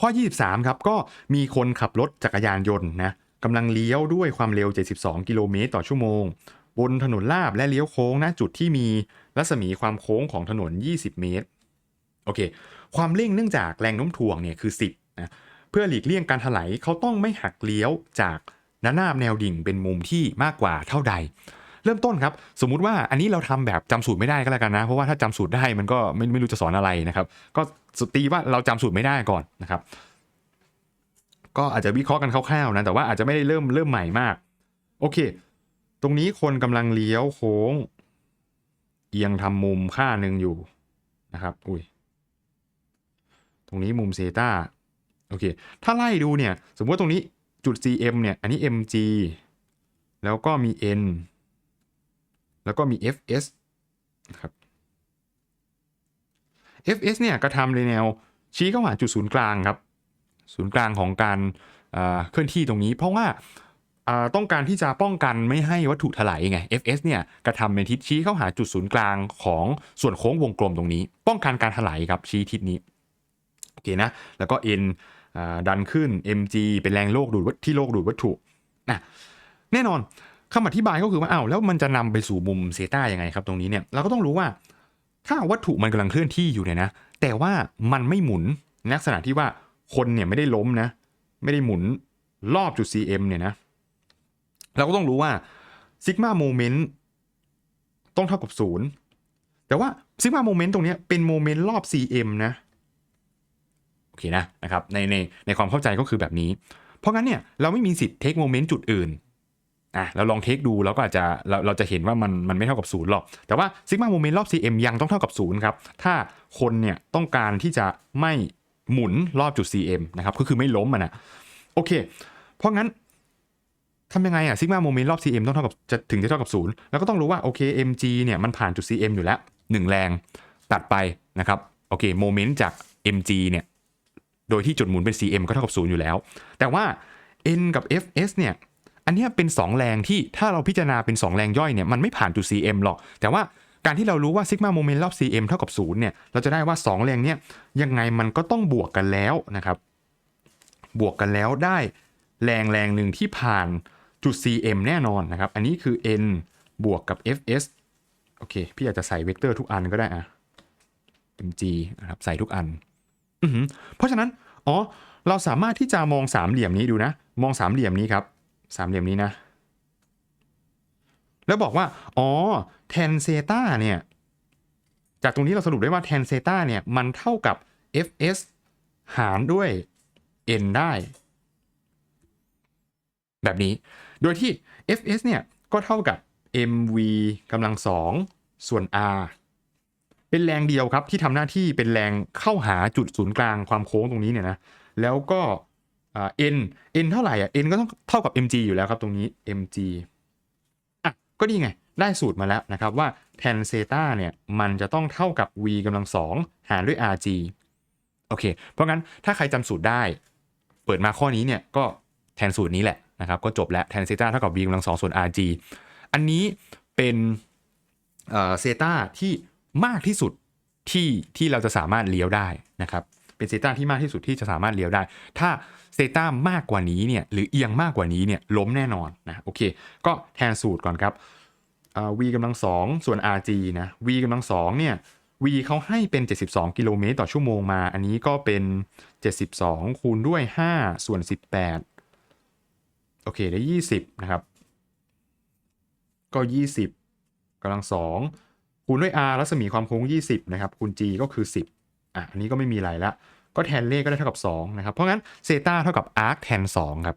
ข้อ 23 ครับ ก็มีคนขับรถจักรยานยนต์นะกำลังเลี้ยวด้วยความเร็ว 72 กิโลเมตรต่อชั่วโมง บนถนนลาบและเลี้ยวโค้งนะจุดที่มีรัศมีความโค้งของถนน 20 เมตร โอเค ความเร่งเนื่องจากแรงโน้มถ่วงเนี่ยคือ 10นะเพื่อหลีกเลี่ยงการถลายเขาต้องไม่หักเลี้ยวจากระนาบแนวดิ่งเป็นมุมที่มากกว่าเท่าใด เริ่มต้นครับ สมมุติว่าอันนี้เราทำแบบจำสูตรไม่ได้ก็แล้วกันนะ เพราะว่าถ้าจำสูตรได้มันก็ไม่ไม่รู้จะสอนอะไรนะครับ ก็สตีว่าเราจำสูตรไม่ได้ก่อนนะครับ ก็อาจจะวิเคราะห์กันคร่าวๆนะ แต่ว่าอาจจะไม่ได้เริ่มเริ่มใหม่มาก โอเค ตรงนี้คนกำลังเลี้ยวโค้ง เอียงทำมุมค่าหนึ่งอยู่นะครับ อุ้ย ตรงนี้มุมเซตาโอเค ถ้าไล่ดูเนี่ย สมมติว่าตรงนี้จุด cm เนี่ย อันนี้ mg แล้วก็มี n แล้วก็มี fs นะครับ fs เนี่ยกระทำในแนวชี้เข้าหาจุดศูนย์กลางครับ ศูนย์กลางของการเคลื่อนที่ตรงนี้ เพราะว่าต้องการที่จะป้องกันไม่ให้วัตถุถลายไง fs เนี่ยกระทำเป็นทิศชี้เข้าหาจุดศูนย์กลางของส่วนโค้งวงกลมตรงนี้ ป้องกันการถลายครับชี้ทิศนี้โอเคนะแล้วก็ n ดันขึ้น mg เป็นแรงโลกดูดที่โลกดูดวัตถุนะแน่นอน คำอธิบายก็คือว่าอ้าวแล้วมันจะนำไปสู่มุมเซต้ายังไงครับตรงนี้เนี่ยเราก็ต้องรู้ว่า ถ้าวัตถุมันกำลังเคลื่อนที่อยู่เนี่ยนะ แต่ว่ามันไม่หมุนลักษณะที่ว่าคนเนี่ยไม่ได้ล้มนะ ไม่ได้หมุนรอบจุด cm เนี่ยนะเราก็ต้องรู้ว่าซิกมาโมเมนต์ต้องเท่ากับศูนย์แต่ว่าซิกมาโมเมนต์ตรงนี้เป็นโมเมนต์รอบ cm นะโอเคนะนะครับในในในความเข้าใจก็คือแบบนี้ เพราะงั้นเนี่ยเราไม่มีสิทธิ์เทคโมเมนต์จุดอื่น อะเราลองเทคดูเราก็อาจจะเราเราจะเห็นว่ามันมันไม่เท่ากับศูนย์หรอก แต่ว่าซิกมาโมเมนต์รอบ cm ยังต้องเท่ากับศูนย์ครับ ถ้าคนเนี่ยต้องการที่จะไม่หมุนรอบจุด cm นะครับก็คือไม่ล้มมันนะโอเค เพราะงั้นทำยังไงอะซิกมาโมเมนต์รอบ cm ต้องเท่ากับจะถึงจะเท่ากับศูนย์แล้วก็ต้องรู้ว่าโอเค mg เนี่ยมันผ่านจุด cm อยู่แล้วหนึ่งแรงตัดไปนะครับโอเคโมเมนต์จาก mg เนี่ยโดยที่จุดหมุนเป็น cm ก็เท่ากับ0อยู่แล้ว แต่ว่า n กับ fs เนี่ย อันนี้เป็น 2 แรงที่ถ้าเราพิจารณาเป็น 2 แรงย่อยเนี่ยมันไม่ผ่านจุด cm หรอก แต่ว่าการที่เรารู้ว่าซิกมาโมเมนต์รอบ cm เท่ากับ0เนี่ยเราจะได้ว่า 2 แรงเนี่ยยังไงมันก็ต้องบวกกันแล้วนะครับ บวกกันแล้วได้แรงแรงหนึ่งที่ผ่านจุด cm แน่นอนนะครับ อันนี้คือ n บวกกับ fs โอเค พี่อาจจะใส่เวกเตอร์ทุกอันก็ได้อะ mg นะครับใส่ทุกอันอเพราะฉะนั้น อ๋อ เราสามารถที่จะมองสามเหลี่ยมนี้ดูนะ มองสามเหลี่ยมนี้ครับ สามเหลี่ยมนี้นะ แล้วบอกว่า อ๋อ แทนเซตาเนี่ย จากตรงนี้เราสรุปได้ว่าแทนเซตาเนี่ย มันเท่ากับ fs หารด้วย n ได้ แบบนี้ โดยที่ fs เนี่ย ก็เท่ากับ mv กำลังสองส่วน r เป็นแรงเดียวครับที่ทำหน้าที่เป็นแรงเข้าหาจุดศูนย์กลางความโค้งตรงนี้เนี่ยนะ แล้วก็ เอ่า n n เท่าไหร่อะ n ก็ต้องเท่ากับ mg อยู่แล้วครับตรงนี้ mg อะก็นี่ไง ได้สูตรมาแล้วนะครับว่า tan เซตาเนี่ยมันจะต้องเท่ากับ v กำลังสองหารด้วย rg โอเค เพราะงั้นถ้าใครจำสูตรได้ เปิดมาข้อนี้เนี่ยก็แทนสูตรนี้แหละนะครับก็จบแล้ว tan เซตาเท่ากับ v กำลังสองส่วน rg อันนี้เป็นเซตาที่มากที่สุดที่ที่เราจะสามารถเลี้ยวได้นะครับ เป็นเซต้าที่มากที่สุดที่จะสามารถเลี้ยวได้ ถ้าเซต้ามากกว่านี้เนี่ยหรือเอียงมากกว่านี้เนี่ยล้มแน่นอนนะโอเค ก็แทนสูตรก่อนครับ v กำลังสองส่วน rg นะ v กำลังสองเนี่ย v เขาให้เป็น 72 กิโลเมตรต่อชั่วโมงมา อันนี้ก็เป็น 72 คูณด้วย 5 ส่วน 18 โอเค ได้ 20 นะครับ ก็ 20กำลังสองคูณด้วย r รัศมีความโค้ง 20 นะครับ คูณ g ก็คือ 10 อะอันนี้ก็ไม่มีอะไรละก็แทนเลขก็ได้เท่ากับ2นะครับเพราะงั้นเซตาเท่ากับอาร์คแทน2ครับ